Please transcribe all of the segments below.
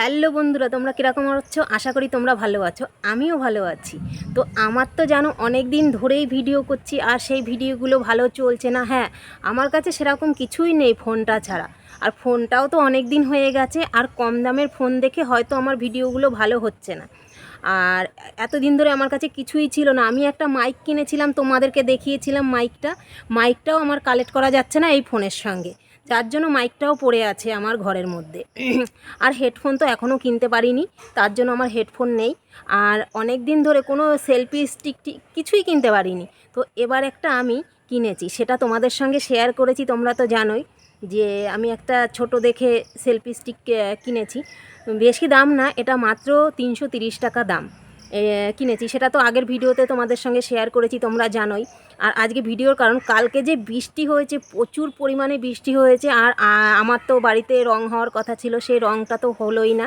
Hello বন্ধুরা, তোমরা কীরকম আছো? আশা করি তোমরা ভালো আছো। আমিও ভালো আছি। তো আমার তো জানো অনেক দিন ধরেই ভিডিও করছি, আর সেই ভিডিওগুলো ভালো চলছে না। হ্যাঁ আমার কাছে সেরকম কিছুই নেই ফোনটা ছাড়া। আর ফোনটাও তো অনেক দিন হয়ে গেছে, আর কম দামের ফোন দেখে হয়তো আমার ভিডিওগুলো ভালো হচ্ছে না। আর এতদিন ধরে আমার কাছে কিছুই ছিল না। আমি একটা মাইক কিনেছিলাম, তোমাদেরকে দেখিয়েছিলাম মাইকটা। মাইকটাও আমার কালেক্ট করা যাচ্ছে না এই ফোনের সঙ্গে। যার জন্য মাইকটাও পড়ে আছে আমার ঘরের মধ্যে। আর হেডফোন তো এখনও কিনতে পারিনি, তার জন্য আমার হেডফোন নেই। আর অনেক দিন ধরে কোনো সেলফি স্টিক টিক কিছুই কিনতে পারিনি। তো এবার একটা আমি কিনেছি, সেটা তোমাদের সঙ্গে শেয়ার করেছি, তোমরা তো জানোই যে আমি একটা ছোট দেখে সেলফি স্টিক কিনেছি। বেশি দাম না, এটা মাত্র তিনশো টাকা দাম। কিনেছি। সেটা তো আগের ভিডিওতে তোমাদের সঙ্গে শেয়ার করেছি, তোমরা জানোই। আর আজকে ভিডিওর কারণ, কালকে যে বৃষ্টি হয়েছে, প্রচুর পরিমাণে বৃষ্টি হয়েছে, আর আমার তো বাড়িতে রং হওয়ার কথা ছিল সেই রংটা তো হলোই না।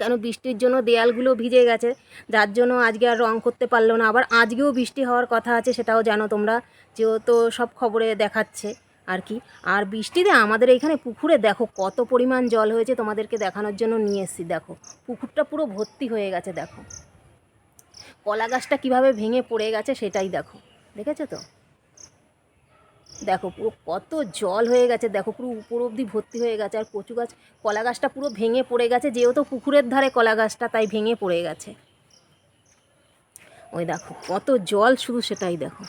কেন বৃষ্টির জন্য দেয়ালগুলো ভিজে গেছে, যার জন্য আজকে আর রং করতে পারল না। আবার আজকেও বৃষ্টি হওয়ার কথা আছে, সেটাও জানো তোমরা, যেহেতু সব খবরে দেখাচ্ছে আর কি। আর বৃষ্টিতে আমাদের এইখানে পুকুরে দেখো, কত পরিমাণ জল হয়েছে তোমাদেরকে দেখানোর জন্য নিয়ে এসেছি, দেখো। পুকুরটা পুরো ভর্তি হয়ে গেছে, দেখো। কলা গাছটা কীভাবে ভেঙে পড়ে গেছে সেটাই দেখো। দেখেছ তো? দেখো পুরো কত জল হয়ে গেছে, দেখো পুরো উপর অবধি ভর্তি হয়ে গেছে, আর কচু গাছ, কলা গাছটা পুরো ভেঙে পড়ে গেছে, যেহেতু পুকুরের ধারে কলা গাছটা তাই ভেঙে পড়ে গেছে। ওই দেখো কত জল শুধু সেটাই দেখো।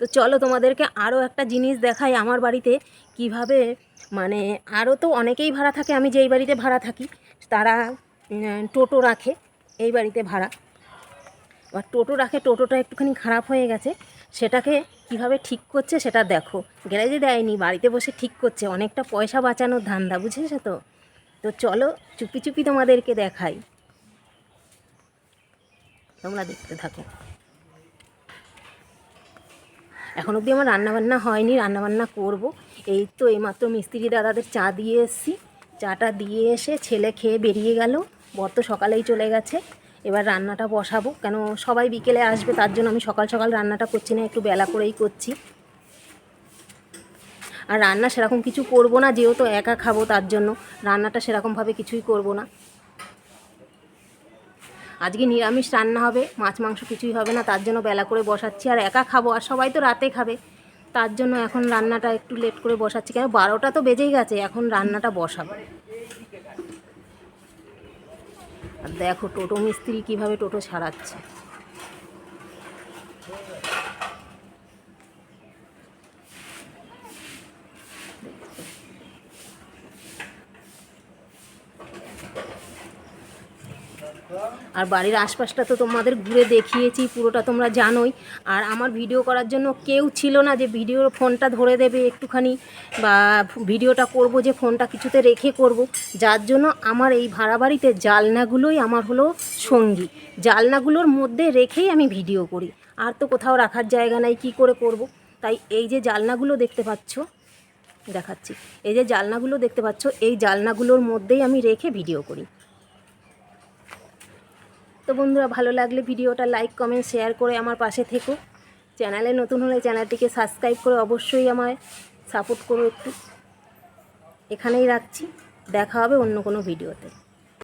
তো চলো তোমাদেরকে আরও একটা জিনিস দেখাই আমার বাড়িতে, কীভাবে মানে আরও তো অনেকেই ভাড়া থাকে, আমি যেই বাড়িতে ভাড়া থাকি, তারা টোটো রাখে, এই বাড়িতে ভাড়া। এবার টোটো রাখে, টোটোটা একটুখানি খারাপ হয়ে গেছে, সেটাকে কীভাবে ঠিক করছে সেটা দেখো। গ্যারেজে দেয়নি, বাড়িতে বসে ঠিক করছে, অনেকটা পয়সা বাঁচানোর ধান্দা, বুঝেছ তো? তো চলো, চুপি চুপি তোমাদেরকে দেখাই। তোমরা দেখতে থাকো। এখন অবধি আমার রান্নাবান্না হয়নি, রান্নাবান্না করব। এই তো এইমাত্র মিস্ত্রি দাদাদের চা দিয়ে এসেছি। চাটা দিয়ে এসে ছেলে খেয়ে বেরিয়ে গেল। বর তো সকালেই চলে গেছে। এবার রান্নাটা বসাবো। কেন সবাই বিকেলে আসবে, তার জন্য আমি সকাল সকাল রান্নাটা করছি না, একটু বেলা করেই করছি। আর রান্না সেরকম কিছু করব না, যেহেতু একা খাব তার জন্য। রান্নাটা সেরকমভাবে কিছুই করব না। আজকে নিরামিষ রান্না হবে, মাছ, মাংস কিছুই হবে না, তার জন্য বেলা করে বসাচ্ছি আর একা খাব আর সবাই তো রাতে খাবে। তার জন্য এখন রান্নাটা একটু লেট করে বসাচ্ছি, কেন বারোটা তো বেজেই গেছে, এখন রান্নাটা বসাবো। আর দেখো টোটো মিস্ত্রি কীভাবে টোটো ছাড়াচ্ছে আর বাড়ির আশপাশটা তো তোমাদের ঘুরে দেখিয়েছি, পুরোটা তোমরা জানোই। আর আমার ভিডিও করার জন্য কেউ ছিল না যে ভিডিওর ফোনটা ধরে দেবে একটুখানি বা ভিডিওটা করব যে ফোনটা কিছুতে রেখে করব। যার জন্য আমার এই ভাড়া বাড়িতে জালনাগুলোই আমার হলো সঙ্গী। জালনাগুলোর মধ্যে রেখেই আমি ভিডিও করি। আর তো কোথাও রাখার জায়গা নাই, কি করে করব? তাই এই যে জালনাগুলো দেখতে পাচ্ছ, দেখাচ্ছি। এই যে জালনাগুলো দেখতে পাচ্ছ, এই জালনাগুলোর মধ্যেই আমি রেখে ভিডিও করি। তো বন্ধুরা, ভালো লাগলে ভিডিওটা লাইক, কমেন্ট, শেয়ার করে আমার পাশে থেকো। চ্যানেলে নতুন হলে চ্যানেলটিকে সাবস্ক্রাইব করে অবশ্যই আমায় সাপোর্ট করো একটু। এখানেই রাখছি। দেখা হবে অন্য কোনো ভিডিওতে।